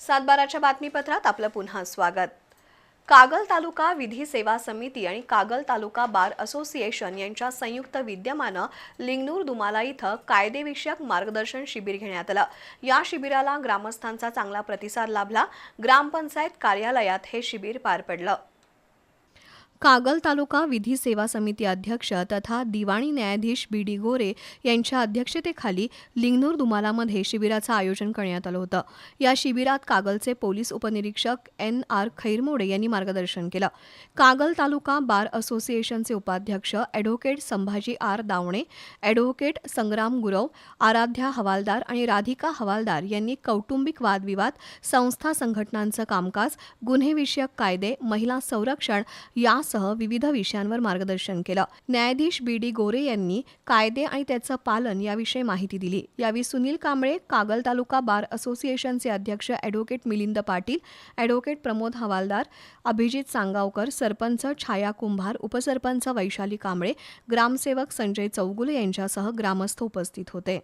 सातबाराच्या बातमीपत्रात आपलं पुन्हा स्वागत. कागल तालुका विधी सेवा समिती आणि कागल तालुका बार असोसिएशन यांच्या संयुक्त विद्यमानं लिंगनूर दुमाला इथं कायदेविषयक मार्गदर्शन शिबिर घेण्यात आलं. या शिबिराला ग्रामस्थांचा चांगला प्रतिसाद लाभला. ग्रामपंचायत कार्यालयात हे शिबिर पार पडलं. कागल तालुका विधी सेवा समिती अध्यक्ष तथा दिवाणी न्यायाधीश बी डी गोरे यांच्या अध्यक्षतेखाली लिंगनूर दुमालामध्ये शिबिराचं आयोजन करण्यात आलं होतं. या शिबिरात कागलचे पोलीस उपनिरीक्षक एन आर खैरमोडे यांनी मार्गदर्शन केलं. कागल तालुका बार असोसिएशनचे उपाध्यक्ष advocate Sambhaji R Davane advocate Sangram Gurav Aradhya Hawaldar आणि राधिका हवालदार यांनी कौटुंबिक वादविवाद संस्था संघटनांचं कामकाज गुन्हेविषयक कायदे महिला संरक्षण यास यासह विविध विषयांवर मार्गदर्शन केलं. न्यायाधीश बी डी गोरे यांनी कायदे आणि त्याचं पालन याविषयी माहिती दिली. यावेळी सुनील कांबळे कागल तालुका बार असोसिएशनचे अध्यक्ष ॲडव्होकेट मिलिंद पाटील ॲडव्होकेट प्रमोद हवालदार अभिजित सांगावकर सरपंच छाया कुंभार उपसरपंच वैशाली कांबळे ग्रामसेवक संजय चौगुले यांच्यासह ग्रामस्थ उपस्थित होते.